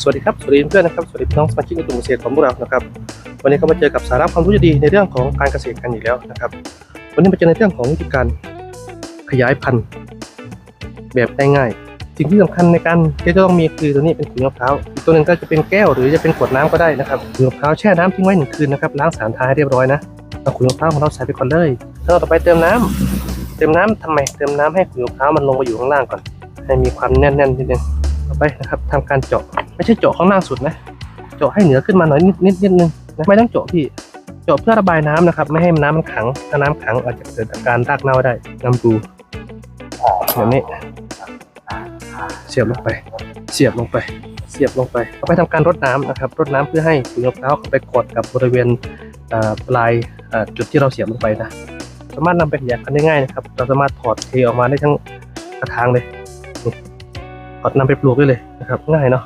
สวัสดีครับสวัสดีเพื่อนนะครับสวัสดีพี่น้องสมาชิกในกลุ่มเกษตรของพวกเรานะครับวันนี้ก็มาเจอกับสาระความรู้ดีในเรื่องของการเกษตรกันอีกแล้วนะครับ วันนี้มาเจอในเรื่องของวิธีการขยายพันธุ์แบบง่ายๆสิ่งที่สำคัญในการที่จะต้องมีคือตัวนี้เป็นขุยมะพร้าวอีกตัวหนึ่งก็จะเป็นแก้วหรือจะเป็นขวดน้ำก็ได้นะครับขุยมะพร้าวแช่น้ำทิ้งไว้หนึ่งคืนนะครับล้างสารทาให้เรียบร้อยนะเอาขุยมะพร้าวของเราใส่ไปก่อนเลยแล้วเราต่อไปเติมน้ำเติมน้ำทำไมเติมน้ำให้ขุยมะพร้าวมันลงไปอยู่ข้างล่างก่อน ให้มีความแน่นๆนิดนึงต่อไปนะครับทำการเจาะ ไม่ใช่เจาะข้างล่างสุดนะเจาะให้เหนือขึ้นมาหน่อยนิดนิดนิดนึงนะไม่ต้องเจาะพี่เจาะเพื่อระบายน้ำนะครับ ไม่ให้น้ำมันขัง ถ้าน้ำขังอาจจะเกิดอาการรากเน่าได้น้ำดูแบบนี้ เสียบลงไป เสียบลงไป เสียบลงไปต่อไปทำการรดน้ำนะครับ รดน้ำเพื่อให้ขุยมะพร้าวเข้าไปกดกับบริเวณปลายจุดที่เราเสียบลงไปนะ สามารถนำไปขยายพันธุ์ได้ง่ายนะครับ เราสามารถถอดเทออกมาได้ทั้งกระถางเลยถอดนำไปปลูกได้เลยนะครับ ง่ายเนาะ